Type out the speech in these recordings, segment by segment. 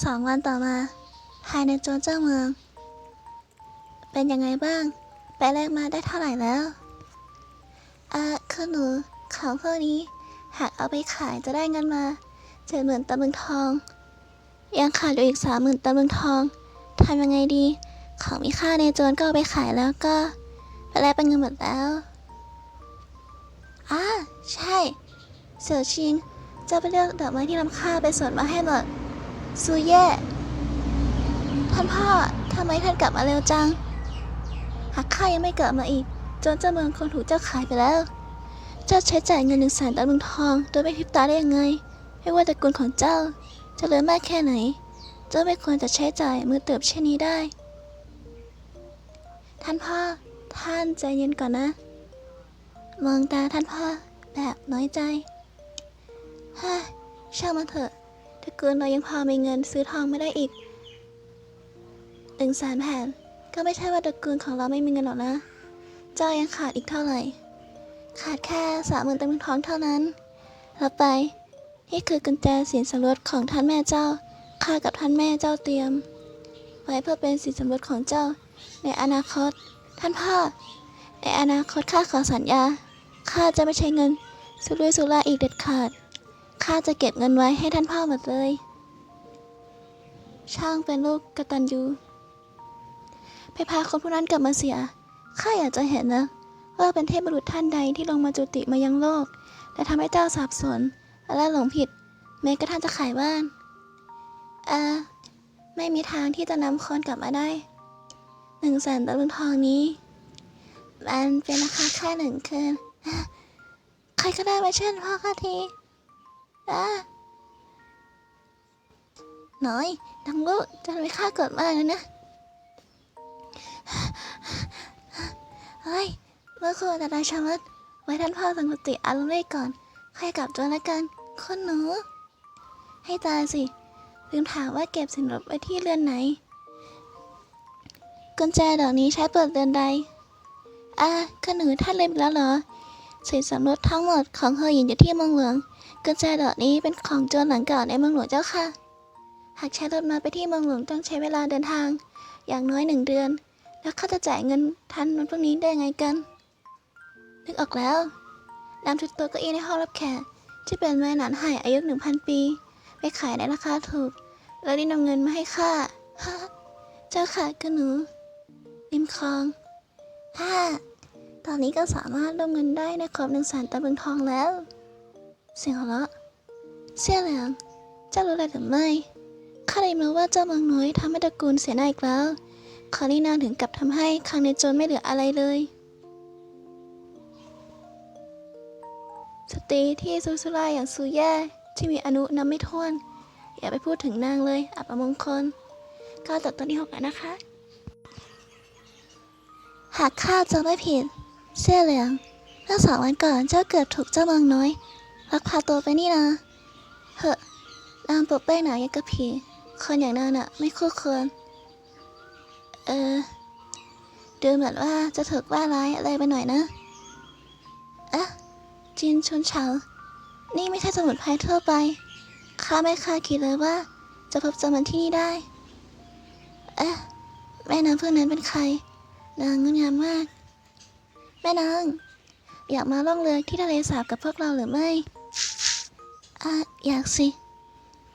สองวันต่อมา ภายในโจรเจ้าเมือง เป็นยังไงบ้าง ไปแลกมาได้เท่าไหร่แล้วอาคือหนูของพวกนี้ หากเอาไปขายจะได้เงินมาเจ็ดหมื่นตำลึงทอง ยังขาดอยู่อีกสามหมื่นตำลึงทองทำยังไงดี ของมีค่าในโจรก็เอาไปขายแล้วก็ไปแลกเป็นเงินหมดแล้วอ่าใช่ เสี่ยวชิงจะไปเลือกดอกไม้ที่ล้ำค่าไปสวนมาให้หมด ซูเย่ ท่านพ่อ ทำไมท่านกลับมาเร็วจัง หากข้ายังไม่กลับมาอีก จนเจ้าเมืองคงถูกเจ้าขายไปแล้ว เจ้าใช้จ่ายเงินหนึ่งแสนตำลึงทอง โดยไม่พริบตาได้ยังไง ไม่ว่าตระกูลของเจ้า จะเจริญมากแค่ไหน เจ้าไม่ควรจะใช้จ่ายมือเติบเช่นนี้ได้ ท่านพ่อ ท่านใจเย็นก่อนนะ มองตาท่านพ่อแบบน้อยใจฮ่าช่างมันเถอะ ตระกูลเรายังพอมีเงินซื้อทองไม่ได้อีกหนึ่งแสนแผ่นก็ไม่ใช่ว่าตระกูลของเราไม่มีเงินหรอกนะ เจ้ายังขาดอีกเท่าไหร่ ขาดแค่สามหมื่นตำลึงทองเท่านั้นรับไป นี่คือกุญแจสินสมรสของท่านแม่เจ้าข้ากับท่านแม่เจ้าเตรียม ไว้เพื่อเป็นสินสมรสของเจ้า ในอนาคต ท่านพ่อ ในอนาคตข้าขอสัญญาข้าจะไม่ใช้เงิน สุรุ่ยสุร่ายอีกเด็ดขาด ข้าจะเก็บเงินไว้ให้ท่านพ่อหมดเลย ช่างเป็นลูกกตัญญูไปพาคนผู้นั้นกลับมาเสีย ข้าอยากจะเห็นนะ ว่าเป็นเทพบุรุษท่านใดที่ลงมาจุติมายังโลก และทำให้เจ้าสับสน และหลงผิด แม้กระทั่งจะขายบ้านเอ่อไม่มีทางที่จะนำคนกลับมาได้ หนึ่งแสนตะลึงทองนี้ มันเป็นราคาแค่หนึ่งคืน ใครก็ได้มาเช่วยพ่อข้าที นะน้อยดังลูกจะไม่ฆ่าเกิดมากเลยนะเฮ้ยเมื่อคืนแต่ราชามัดไว้ท่านพ่อสังกติอารมณ์ได้ก่อน ใครกลับจนละกันคนหนู ให้ตาสิลืมถามว่าเก็บสินรบไว้ที่เรือนไหน กุญแจดอกนี้ใช้เปิดเรือนใดอ่าก็หนูท่านลืมไปแล้วเหรอสินสมรสทั้งหมดของเฮอหยินอยู่ที่เมืองหลวง กุญแจดอกนี้เป็นของโจรหลังเก่าในเมืองหลวงเจ้าค่ะ หากใช้รถมาไปที่เมืองหลวงต้องใช้เวลาเดินทาง อย่างน้อยหนึ่งเดือน แล้วข้าจะจ่ายเงินทันวันพรุ่งนี้ได้ไงกัน นึกออกแล้วนำชุดต๊ะเก้าอี้ในห้องรับแขกที่เป็นไม้หนานหายอายุหนึ่งพันปี ไปขายในราคาถูก แล้วได้นำเงินมาให้ข้าฮ่าเจ้าค่ะก็หนูริมคลองฮ่าตอนนี้ก็สามารถร่วมเงินได้ในครบหนึ่งแสนตะลึงทองแล้ว เสียงหัวเราะเสี่ยเหลียงเจ้ารู้อะไรหรือไม่ข้าได้รู้ว่าเจ้าเมืองน้อยทำให้ตระกูลเสียหน้าอีกแล้วคราวนี้นางถึงกับทำให้ครั้งในโจรไม่เหลืออะไรเลย สตรีที่ซุสุร่าอย่างซูแย่ที่มีอนุนำไม่ท้วน อย่าไปพูดถึงนางเลยอับมงคลก็จบตอนที่หกแล้วนะคะ หากข้าจะไม่ผิด เสี่ยเหลียงเมื่อสองวันก่อนเจ้าเกือบถูกเจ้าเมืองน้อย ลักพาตัวไปนี่นะเหอะนางปลุกเป้งหนายังกระผีคนอย่างนางน่ะไม่คู่ควร เออดูเหมือนว่าจะถูกว่าร้ายอะไรไปหน่อยนะอะจินชุนเฉา นี่ไม่ใช่สมุนไพรทั่วไป ข้าไม่คาดคิดเลยว่า จะพบเจอมันที่นี่ได้ เอ๊ะ แม่นางเพื่อนนั้นเป็นใคร นางงดงามมาก แม่นาง อยากมาล่องเรือที่ทะเลสาบกับพวกเราหรือไม่ อะอยากสิ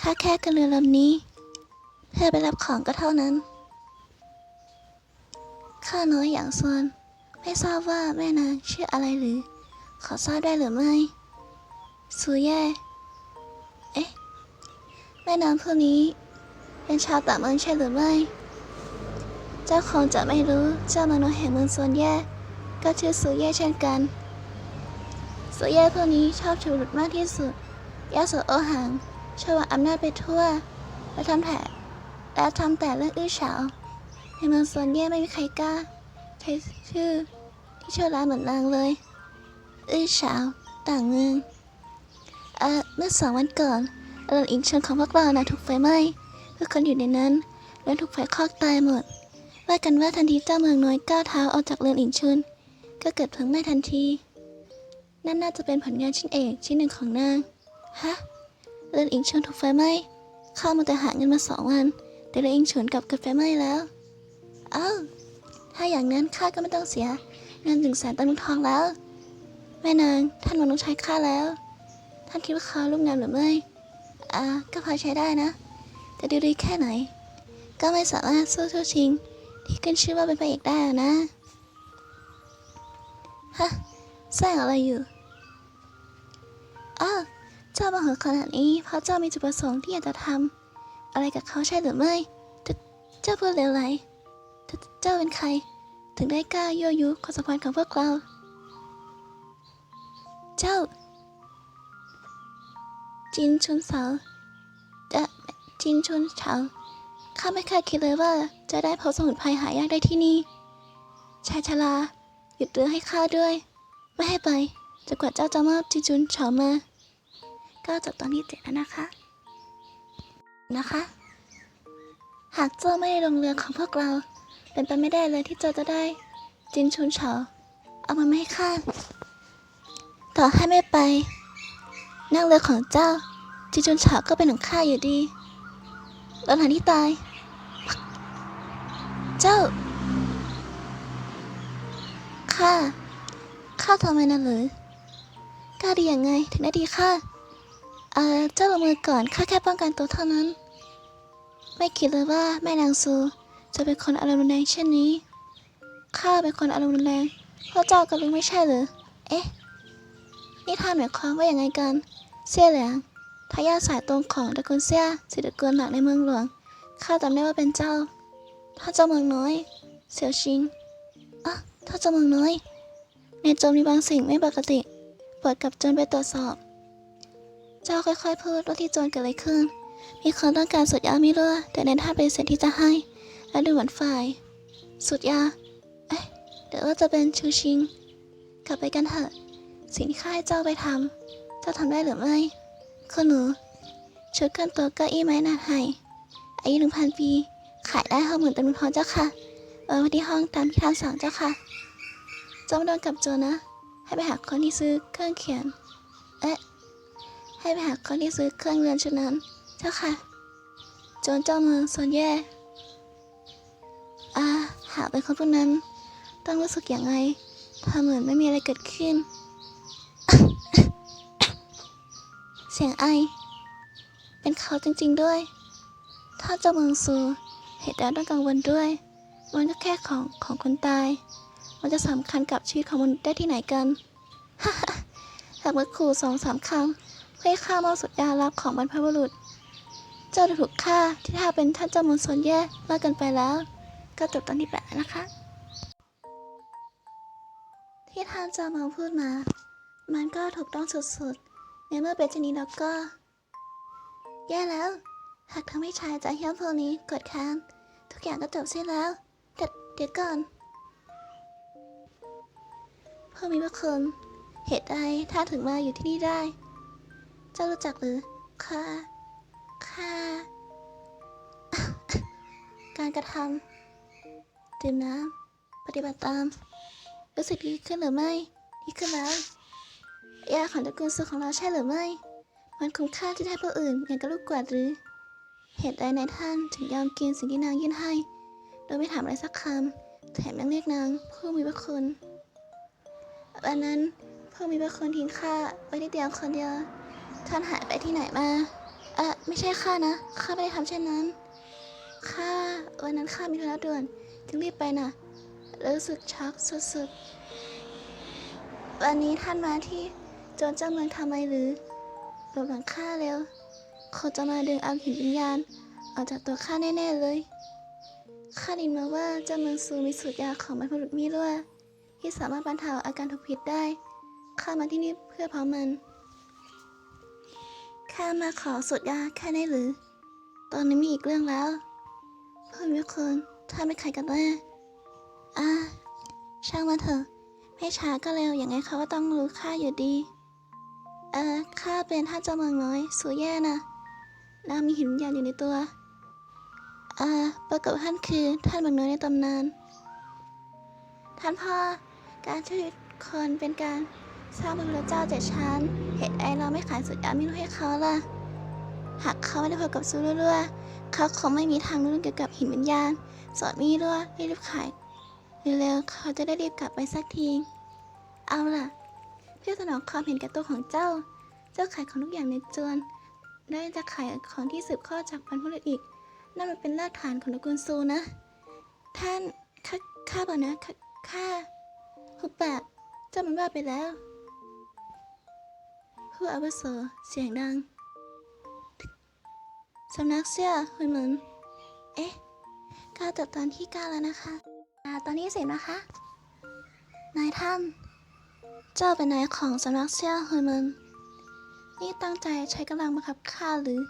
ข้าแค่กันเรือลำนี้ เพื่อไปรับของก็เท่านั้น ข้าน้อยอย่างซวนไม่ทราบว่าแม่นางชื่ออะไรหรือ ขอทราบได้หรือไม่ซูแย่เอ๊ะ แม่นางพวกนี้ เป็นชาวต่างเมืองใช่หรือไม่ เจ้าคงจะไม่รู้เจ้ามน้อยแห่งเมืองโซนแย่ ก็ชื่อซูเย่เช่นกันซูเย่พวกนี้ชอบชูหลุดมากที่สุด ยาโสโอหังชวางอำนาจไปทั่ว และทำแต่และทำแต่เรื่องอื้อฉาวในเมืองโซนแย่ไม่มีใครกล้าใช้ชื่อที่ชั่วร้ายเหมือนนางเลย อื้อฉาวต่างเมืองเอ่อเมื่อสองวันก่อนเรือนอิงเชิญของพวกเรานะถูกไฟไหม้ทุกคนอยู่ในนั้นและถูกไฟคลอกตายหมดว่ากันว่าทันทีเจ้าเมืองน้อยก้าวเท้าออกจากเรือนอิงชนก็เกิดเพลิงไหม้ทันที นั่นน่าจะเป็นผลงานชิ้นเอกชิ้นหนึ่งของนาง ฮะเรือนอิงชุนถูกไฟไหม้ข้ามาแต่หาเงินมาสองวัน แต่เราเองเฉวนกลับกาแฟไหม้แล้ว เอ้า ถ้าอย่างนั้นข้าก็ไม่ต้องเสีย เงินถึงแสนตะลุงทองแล้ว แม่นางท่านหวังต้องใช้ข้าแล้ว ท่านคิดว่าเขาลูกงามหรือไม่ อ่า ก็พอใช้ได้นะ แต่ดีดีแค่ไหน ก็ไม่สามารถสู้เท่าชิง ที่ขึ้นชื่อว่าเป็นพระเอกได้หรอกนะ ฮะแซงอะไรอยู่อ้าว จ้ามาเหอขนาดนี้เพราะเจ้ามีจุดประสงค์ที่อยากจะทำอะไรกับเขาใช่หรือไม่ เจ้าเจ้าพูดเร็วไหลเจ้าเป็นใคร ถึงได้กล้ายั่วยุความสัมพันธ์ของพวกเรา เจ้า จินชุนเสาจะจินชุนเฉาข้าไม่คาดคิดเลยว่าจะได้พบสมุนไพรหายากได้ที่นี่ ชายชราหยุดเรือให้ข้าด้วย ไม่ให้ไปจะกว่าเจ้าจะมอบจินชุนเฉามา ก็จบตอนที่เจ็ดแล้วนะคะ นะคะ หากเจ้าไม่ได้ลงเรือของพวกเรา เป็นไปไม่ได้เลยที่เจ้าจะได้ จินชุนเฉา เอามาไม่ให้ข้าต่อให้ไม่ไป นั่งเรือของเจ้า จินชุนเฉาก็เป็นของข้าอยู่ดีแล้วหลานที่ตาย เจ้าข้าข้าทำไมนั่นหรือกล้าดียังไงถึงได้ดีข้า เอ่อเจ้าลงมือก่อนข้าแค่ป้องกันตัวเท่านั้น ไม่คิดเลยว่าแม่นางซู จะเป็นคนอารมณ์รุนแรงเช่นนี้ข้าเป็นคนอารมณ์รุนแรงเพราะเจ้ากับลุงไม่ใช่เหรอเอ๊ะนี่ท่านหมายความว่าอย่างไงกัน เสี่ยเหลียงทายาทสายตรงของตระกูลเสี่ยสิทธิตระกูลหลักในเมืองหลวงข้าจำได้ว่าเป็นเจ้าถ้าเจ้าเมืองน้อย เสี่ยวชิงอะถ้าเจ้าเมืองน้อย ในโจมมีบางสิ่งไม่ปกติโปรดกลับจนไปตรวจสอบ เจ้าค่อยๆพูดว่าที่โจรเกิดอะไรขึ้น มีคนต้องการสุดยาไมิเลือแต่ในท่านปฏิเสธที่จะให้ และดูเหมือนฝ่าย สุดยา เอ๊ะเดี๋ยวว่าจะเป็นชูชิง กลับไปกันเถอะ สิ่งที่ข้าให้เจ้าไปทำเจ้าทำได้หรือไม่คุณหนูชุดกันตัวเก้าอี้ไม้หนาไทยอายุหนึ่งพันปี ขายได้ห้าหมื่นตำลึงทองเจ้าค่ะเอาไว้ที่ห้องตามที่ท่านสั่งเจ้าค่ะเจ้าไม่โดนกับโจรนะ ให้ไปหาคนที่ซื้อเครื่องเขียน เอ๊ะ ให้ไปหาคนที่ซื้อเครื่องเรือนชุดนั้น เจ้าค่ะ โจรเจ้าเมืองโซนแย่ อาหากเป็นคนพวกนั้น ต้องรู้สึกอย่างไรทำเหมือนไม่มีอะไรเกิดขึ้น เสียงไอ เป็นเขาจริงๆด้วย ถ้าเจ้าเมืองซูเหตุใดต้องกังวลด้วย มันก็แค่ของของคนตาย มันจะสำคัญกับชีวิตของมนุษย์ได้ที่ไหนกันหากมาขู่สองสามคำ เพื่อให้ข้ามอบสุดยาลับของบรรพบุรุษ เจ้าจะถูกฆ่าที่ถ้าเป็นท่านเจ้ามืองโซนแย่มากกินไปแล้ว ก็จบตอนที่แปดแล้วนะคะ ที่ท่านเจ้ามืองพูดมา มันก็ถูกต้องสุดๆในเมื่อเป็นเช่นนี้แล้วก็ แย่แล้ว หากทำให้ชายใจเหี้ยมพวกนี้กดค้างทุกอย่างก็จบสิ้นแล้วแต่เดี๋ยวก่อนพ่อมีพระคุณเหตุใดท่านถึงมาอยู่ที่นี่ได้ เจ้ารู้จักหรือข้าข้าการกระทำดื่มน้ำปฏิบัติตาม รู้สึกดีขึ้นหรือไม่ดีขึ้นแล้วยาของตระกูลซูของเราใช่หรือไม่ มันคุ้มค่าที่ได้ผู้อื่นอย่างกับลูกกวาดหรือ เหตุใดนายท่านถึงยอมกินสิ่งที่นางยื่นให้ โดยไม่ถามอะไรสักคำแถมยังเรียกนางผู้มีพระคุณวันนั้นผู้มีพระคุณทิ้งข้าไว้ที่เตียงคนเดียว ท่านหายไปที่ไหนมา เอะไม่ใช่ข้านะ ข้าไม่ได้ทำเช่นนั้น ข้าวันนั้นข้ามีธุระด่วนจึงรีบไปน่ะรู้สึกช็อกสุดๆ วันนี้ท่านมาที่โจรเจ้าเมืองทำไมหรือหลบหลังข้าเร็วเขาจะมาดึงเอาหินวิญญาณออกจากตัวข้าแน่ๆเลย ข้าได้ยินมาว่าเจ้าเมืองซูมีสูตรยาของบรรพบุรุษมีรั่วที่สามารถบรรเทาอาการถูกพิษได้ ข้ามาที่นี่เพื่อเผามัน ข้ามาขอสูตรยาแค่นี้หรือ ตอนนี้มีอีกเรื่องแล้วเพื่อนวิคนท่านเป็นใครกันแน่อ่าช่างมาเถอะไม่ช้าก็เร็วอย่างไงเขาก็ต้องรู้ข้าอยู่ดี เอ่อข้าเป็นท่านเจ้าเมืองน้อยสูแย่นะนางมีหินวิญญาอยู่ในตัวเอ่อปรากฏท่านคือท่านเมืองน้อยในตำนาน ท่านพ่อการช่วยคนเป็นการสร้างพระพุทธเจ้าเจ็ดชั้น เหตุใดเราไม่ขายสุดยามิโนให้เขาล่ะ หากเขาไม่ได้พบกับซูรัวๆเขาคงไม่มีทางรู้เรื่องเกี่ยวกับหินวิญญาณ สอนมีด้วรีบขายเร็วๆเขาจะได้รีบกลับไปสักที เอาล่ะ เพื่อสนองความเห็นแก่ตัวของเจ้า เจ้าขายของทุกอย่างในจวน ได้จะขายของที่สืบทอจากบรรพบุรุษอีก นั่นมันเป็นรากฐานของตระกูลซูนะ ท่านข้าข้าบอกนะข้าข้าหุบปากเจ้ามันบ้าไปแล้ว ผู้อาวุโสเสียงดังสำนักเสื้อหุยเหมือนเอ๊ะก้าวจบตอนที่เก้าแล้วนะคะอ่าตอนนี้เสร็จนะคะ นายท่าน เจ้าเป็นนายของสำนักเซี่ยเฮยเหมินนี่ตั้งใจใช้กำลังบังคับข้าหรือ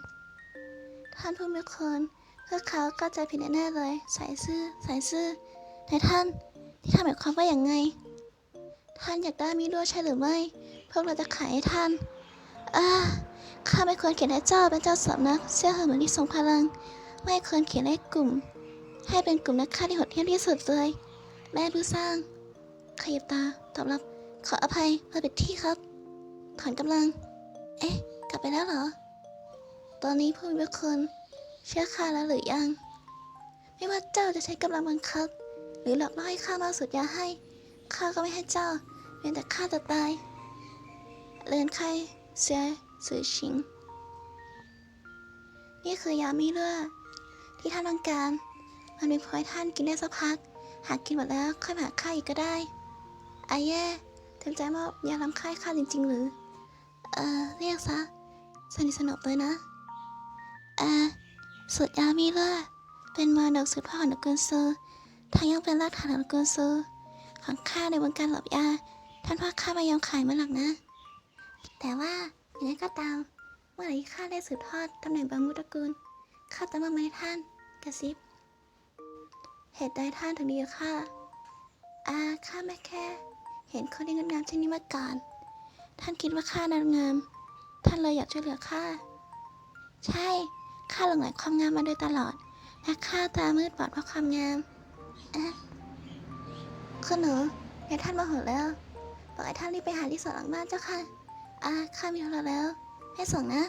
ท่านผู้มีคนเพื่อเขาก็ใจผิดแน่ๆเลย สายซื่อสายซื่อนายท่านที่ทำหมายความว่าอย่างไง ท่านอยากได้มีด้วยใช่หรือไม่ พวกเราจะขายให้ท่าน อ่าข้าไม่ควรเขียนให้เจ้าเป็นเจ้าสำนักเซี่ยเฮยเมินที่ทรงพลัง ไม่ควรเขียนให้กลุ่ม ให้เป็นกลุ่มนักฆ่าที่โหดเหี้ยมที่สุดเลย แม่ผู้สร้างขยิบตาตอบรับขออภัยมาผิดที่ครับ ถอนกำลัง เอ๊ะ กลับไปแล้วเหรอ ตอนนี้ผู้มีคนเชื่อข้าแล้วหรือยัง ไม่ว่าเจ้าจะใช้กำลังบังคับ หรือหลอกล่อให้ข้ามาสุดยาให้ข้าก็ไม่ให้เจ้าเพียงแต่ข้าจะตายเลินไข้ เสียสื่อชิง นี่คือยามีเลือดที่ท่านต้องการ มันเป็นพอให้ท่านกินได้สักพัก หากกินหมดแล้วค่อยมาหาข้าอีกก็ได้อาแย่เต็มใจมอบยาลำค่ายข้าจริง ๆ หรือ เออเรียกซะ สนิทสนมเลยนะอ่าสุดยามีเลือดเป็นมรดกสืบทอดของตระกูลเซอร์ทางยังเป็นรากฐานของตระกูลเซอร์ของข้าในวงการหลับยา ท่านพ่อข้าไม่ยอมขายมันหรอกนะ แต่ว่าอย่างนั้นก็ตามเมื่อไหร่ที่ข้าได้สืบทอดตำแหน่งบางมุตระกูลข้าจะมาไม่ท่านกระซิบ เหตุใดท่านถึงดีกับข้าอาข้าไม่แค่ เห็นคนที่งดงามเช่นนี้มาก่อน ท่านคิดว่าข้านางงาม ท่านเลยอยากช่วยเหลือข้า ใช่ ข้าหลงไหลความงามมาโดยตลอด และข้าตามืดบอดเพราะความงามอะคุณหนูเดี๋ยวท่านมาหดแล้ว บอกให้ท่านรีบไปหาที่สวนหลังบ้านเจ้าค่ะ อาข้ามีธุระแล้วให้ส่งนะ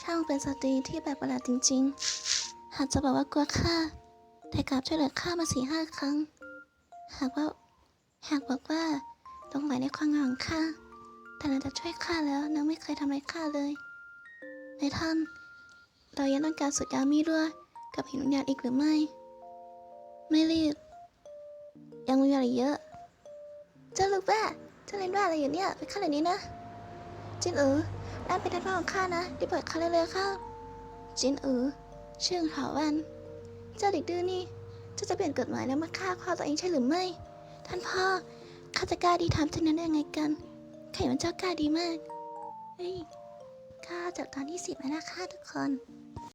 ช่างเป็นสตรีที่แบบประหลาดจริง ๆ หากจะบอกว่ากลัวข้าแต่กลับช่วยเหลือข้ามาสี่ห้าครั้ง หากว่าหากบอกว่าหลงไหลในความงามของข้าแต่หลังจากช่วยข้าแล้วนางไม่เคยทำร้ายข้าเลยในท่านเรายังต้องการสุดยามีด้วยกับหินวิญญาณอีกหรือไม่ ไม่รีบ ยังมีอะไรเยอะ เจ้าลูกบ้าเจ้าเล่นบ้าอะไรอยู่เนี่ยไปข้าเลยนี้นะ จินเอ๋อนั่นเป็นท่านพ่อของข้านะได้เปิดข้าเลยเลยๆข้าจินเอ๋อเชื่องเถาวัน เจ้าเด็กดื้อนี่เจ้าจะเปลี่ยนกฎหมายแล้วมาฆ่าพ่อตัวเองใช่หรือไม่ ท่านพ่อข้าจะกล้าดีทำเช่นนั้นได้ยังไงกันข้าเห็นเจ้ากล้าดีมาก เฮ้ยข้าจบตอนที่สิบแล้วนะคะทุกคน